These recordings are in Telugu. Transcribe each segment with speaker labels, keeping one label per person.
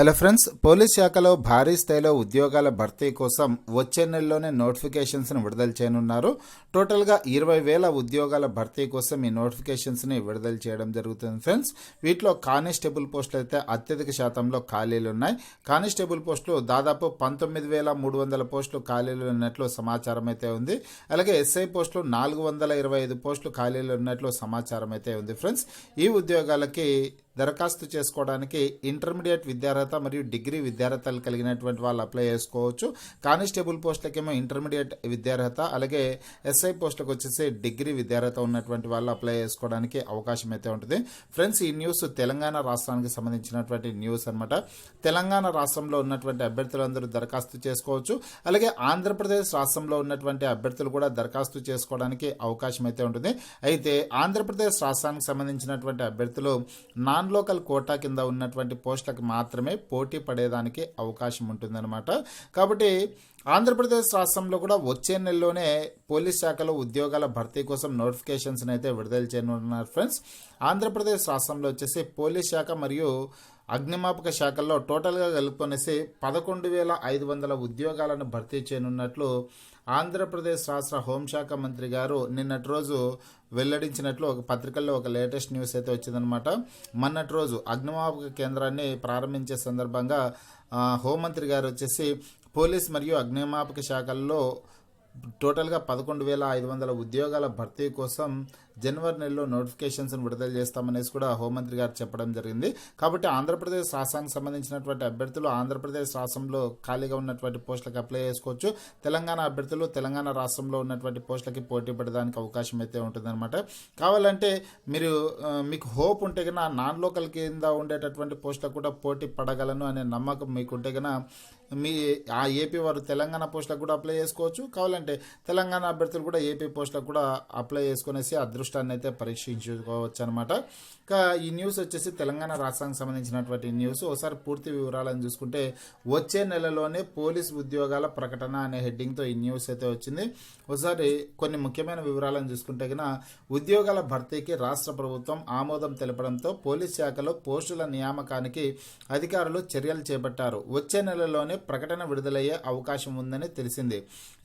Speaker 1: హలో ఫ్రెండ్స్ పోలీస్ శాఖలో భారీ స్థాయిలో ఉద్యోగాల భర్తీ కోసం వచ్చే నెలలోనే నోటిఫికేషన్స్ని విడుదల చేయనున్నారు. టోటల్గా ఇరవై వేల ఉద్యోగాల భర్తీ కోసం ఈ నోటిఫికేషన్స్ని విడుదల చేయడం జరుగుతుంది ఫ్రెండ్స్. వీటిలో కానిస్టేబుల్ పోస్టులు అయితే అత్యధిక శాతంలో ఖాళీలు ఉన్నాయి. కానిస్టేబుల్ పోస్టులు దాదాపు పంతొమ్మిది వేల మూడు వందల పోస్టులు ఖాళీలు ఉన్నట్లు సమాచారం అయితే ఉంది. అలాగే ఎస్ఐ పోస్టులు నాలుగు వందల ఇరవై ఐదు పోస్టులు ఖాళీలు ఉన్నట్లు సమాచారం అయితే ఉంది ఫ్రెండ్స్. ఈ ఉద్యోగాలకి దరఖాస్తు చేసుకోవడానికి ఇంటర్మీడియట్ విద్యార్హత మరియు డిగ్రీ విద్యార్హతలు కలిగినటువంటి వాళ్ళు అప్లై చేసుకోవచ్చు. కానిస్టేబుల్ పోస్టులకేమో ఇంటర్మీడియట్ విద్యార్హత అలాగే ఎస్ఐ పోస్టులకు వచ్చేసి డిగ్రీ విద్యార్హత ఉన్నటువంటి వాళ్ళు అప్లై చేసుకోవడానికి అవకాశం అయితే ఉంటుంది. ఫ్రెండ్స్ ఈ న్యూస్ తెలంగాణ రాష్ట్రానికి సంబంధించినటువంటి న్యూస్ అనమాట తెలంగాణ రాష్ట్రంలో ఉన్నటువంటి అభ్యర్థులందరూ దరఖాస్తు చేసుకోవచ్చు. అలాగే ఆంధ్రప్రదేశ్ రాష్ట్రంలో ఉన్నటువంటి అభ్యర్థులు కూడా దరఖాస్తు చేసుకోవడానికి అవకాశం అయితే ఉంటుంది. అయితే ఆంధ్రప్రదేశ్ రాష్ట్రానికి సంబంధించినటువంటి అభ్యర్థులు నాన్ లోకల్ కోటా కింద ఉన్నటువంటి పోస్టులకు మాత్రమే పోటీ పడేదానికి అవకాశం ఉంటుందన్నమాట. కాబట్టి ఆంధ్రప్రదేశ్ రాష్ట్రంలో కూడా వచ్చే నెలలోనే పోలీస్ శాఖలో ఉద్యోగాల భర్తీ కోసం నోటిఫికేషన్స్ అయితే విడుదల చేయనున్నారు ఫ్రెండ్స్. ఆంధ్రప్రదేశ్ రాష్ట్రంలో వచ్చేసి పోలీస్ శాఖ మరియు అగ్నిమాపక శాఖల్లో టోటల్గా కలుపుకొనేసి పదకొండు వేల ఐదు వందల ఉద్యోగాలను భర్తీ చేయనున్నట్లు ఆంధ్రప్రదేశ్ రాష్ట్ర హోంశాఖ మంత్రి గారు నిన్నటి రోజు వెల్లడించినట్లు ఒక పత్రికల్లో ఒక లేటెస్ట్ న్యూస్ అయితే వచ్చిందనమాట మొన్నటి రోజు అగ్నిమాపక కేంద్రాన్ని ప్రారంభించే సందర్భంగా హోంమంత్రి గారు వచ్చేసి పోలీస్ మరియు అగ్నిమాపక శాఖల్లో టోటల్గా పదకొండు వేల ఐదు వందల ఉద్యోగాల భర్తీ కోసం జనవరి నెలలో నోటిఫికేషన్స్ను విడుదల చేస్తామనేసి కూడా హోంమంత్రి గారు చెప్పడం జరిగింది. కాబట్టి ఆంధ్రప్రదేశ్ రాష్ట్రానికి సంబంధించినటువంటి అభ్యర్థులు ఆంధ్రప్రదేశ్ రాష్ట్రంలో ఖాళీగా ఉన్నటువంటి పోస్టులకు అప్లై చేసుకోవచ్చు. తెలంగాణ అభ్యర్థులు తెలంగాణ రాష్ట్రంలో ఉన్నటువంటి పోస్టులకి పోటీ పడడానికి అవకాశం అయితే ఉంటుందన్నమాట. కావాలంటే మీరు మీకు హోప్ ఉంటే కన్నా నాన్ లోకల్ కింద ఉండేటటువంటి పోస్టులకు కూడా పోటీ పడగలను అనే నమ్మకం మీకుంటే కన్నా మీ ఆ ఏపీ వారు తెలంగాణ పోస్టులకు కూడా అప్లై చేసుకోవచ్చు. కావాలంటే తెలంగాణ అభ్యర్థులు కూడా ఏపీ పోస్టులకు కూడా అప్లై చేసుకునేసి అదృష్టాన్ని అయితే పరీక్షించుకోవచ్చు అనమాట ఇంకా ఈ న్యూస్ వచ్చేసి తెలంగాణ రాష్ట్రానికి సంబంధించినటువంటి న్యూస్. ఒకసారి పూర్తి వివరాలను చూసుకుంటే వచ్చే నెలలోనే పోలీస్ ఉద్యోగాల ప్రకటన అనే హెడ్డింగ్తో ఈ న్యూస్ అయితే వచ్చింది. ఒకసారి కొన్ని ముఖ్యమైన వివరాలను చూసుకుంటే కనుక ఉద్యోగాల భర్తీకి రాష్ట్ర ప్రభుత్వం ఆమోదం తెలపడంతో పోలీస్ శాఖలో పోస్టుల నియామకానికి అధికారులు చర్యలు చేపట్టారు. వచ్చే నెలలోనే ప్రకటన విడుదలయ్యే అవకాశం ఉందని తెలిసింది.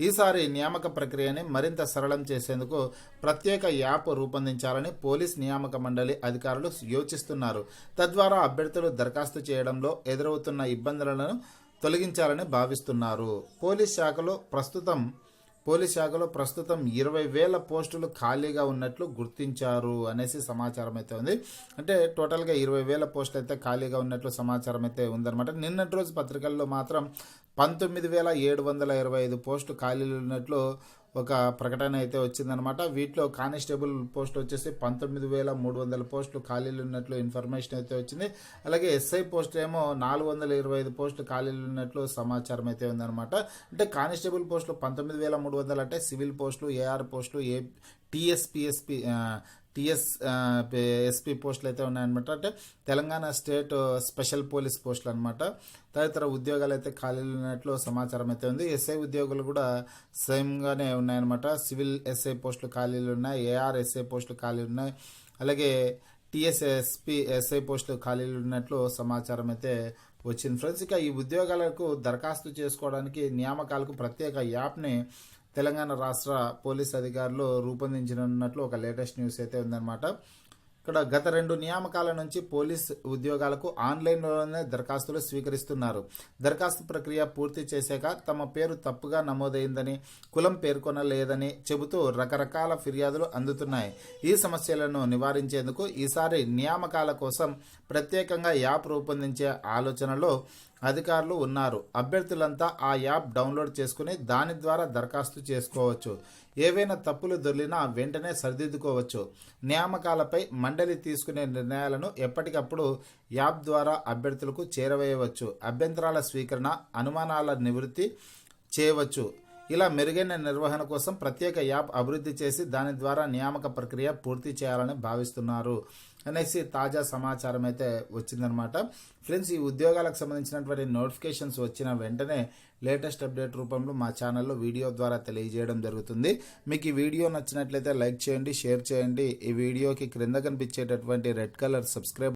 Speaker 1: ఈసారి నియామక ప్రక్రియని మరింత సరళం చేసేందుకు ప్రత్యేక యాప్ రూపొందించాలని పోలీస్ నియామక మండలి అధికారులు యోచిస్తున్నారు. తద్వారా అభ్యర్థులు దరఖాస్తు చేయడంలో ఎదురవుతున్న ఇబ్బందులను తొలగించాలని భావిస్తున్నారు. పోలీస్ శాఖలో ప్రస్తుతం పోలీస్ శాఖలో ప్రస్తుతం ఇరవై వేల పోస్టులు ఖాళీగా ఉన్నట్లు గుర్తించారు అనేసి సమాచారం అయితే ఉంది. అంటే టోటల్గా ఇరవై వేల పోస్టులు అయితే ఖాళీగా ఉన్నట్లు సమాచారం అయితే ఉందన్నమాట. నిన్నటి రోజు పత్రికల్లో మాత్రం పంతొమ్మిది వేల ఏడు వందల ఇరవై ఐదు పోస్టులు ఖాళీలు ఉన్నట్లు ఒక ప్రకటన అయితే వచ్చిందనమాట వీటిలో కానిస్టేబుల్ పోస్ట్ వచ్చేసి పంతొమ్మిది వేల మూడు వందల పోస్టులు ఖాళీలు ఉన్నట్లు ఇన్ఫర్మేషన్ అయితే వచ్చింది. అలాగే ఎస్ఐ పోస్ట్ ఏమో నాలుగు వందల ఇరవై ఐదు పోస్టులు ఖాళీలు ఉన్నట్లు సమాచారం అయితే ఉందన్నమాట. అంటే కానిస్టేబుల్ పోస్టులు పంతొమ్మిది వేల మూడు వందలు అంటే సివిల్ పోస్టులు ఏఆర్ పోస్టులు ఏ టీఎస్పిఎస్పి టిఎస్ ఎస్పీ పోస్టులు అయితే ఉన్నాయన్నమాట. అంటే తెలంగాణ స్టేట్ స్పెషల్ పోలీస్ పోస్టులు అనమాట తదితర ఉద్యోగాలు అయితే ఖాళీలు ఉన్నట్లు సమాచారం అయితే ఉంది. ఎస్ఐ ఉద్యోగులు కూడా సేమ్గానే ఉన్నాయన్నమాట. సివిల్ ఎస్ఐ పోస్టులు ఖాళీలు ఉన్నాయి. ఏఆర్ ఎస్ఐ పోస్టులు ఖాళీలు ఉన్నాయి. అలాగే టిఎస్ఎస్పి ఎస్ఐ పోస్టులు ఖాళీలు ఉన్నట్లు సమాచారం అయితే వచ్చింది. ఫ్రెండ్స్ ఇక ఈ ఉద్యోగాలకు దరఖాస్తు చేసుకోవడానికి నియామకాలకు ప్రత్యేక యాప్ని తెలంగాణ రాష్ట్ర పోలీస్ అధికారులు రూపొందించనున్నట్లు ఒక లేటెస్ట్ న్యూస్ అయితే ఉందన్నమాట. ఇక్కడ గత రెండు నియామకాల నుంచి పోలీస్ ఉద్యోగాలకు ఆన్లైన్లోనే దరఖాస్తులు స్వీకరిస్తున్నారు. దరఖాస్తు ప్రక్రియ పూర్తి చేశాక తమ పేరు తప్పుగా నమోదైందని కులం పేర్కొనలేదని చెబుతూ రకరకాల ఫిర్యాదులు అందుతున్నాయి. ఈ సమస్యలను నివారించేందుకు ఈసారి నియామకాల కోసం ప్రత్యేకంగా యాప్ రూపొందించే ఆలోచనలో అధికారులు ఉన్నారు. అభ్యర్థులంతా ఆ యాప్ డౌన్లోడ్ చేసుకుని దాని ద్వారా దరఖాస్తు చేసుకోవచ్చు. ఏవైనా తప్పులు దొర్లినా వెంటనే సరిదిద్దుకోవచ్చు. నియామకాలపై మండలి తీసుకునే నిర్ణయాలను ఎప్పటికప్పుడు యాప్ ద్వారా అభ్యర్థులకు చేరవేయవచ్చు. అభ్యంతరాల స్వీకరణ అనుమానాల నివృత్తి చేయవచ్చు. ఇలా మెరుగైన నిర్వహణ కోసం ప్రత్యేక యాప్ అభివృద్ధి చేసి దాని ద్వారా నియామక ప్రక్రియ పూర్తి చేయాలని భావిస్తున్నారు. అనేసి తాజా సమాచారం అయితే వచ్చిందనమాట ఫ్రెండ్స్ ఈ ఉద్యోగాలకు సంబంధించినటువంటి నోటిఫికేషన్స్ వచ్చిన వెంటనే లేటెస్ట్ అప్డేట్ రూపంలో మా ఛానల్లో వీడియో ద్వారా తెలియజేయడం జరుగుతుంది. మీకు ఈ వీడియో నచ్చినట్లయితే లైక్ చేయండి షేర్ చేయండి. ఈ వీడియోకి క్రింద కనిపించేటటువంటి రెడ్ కలర్ సబ్స్క్రైబ్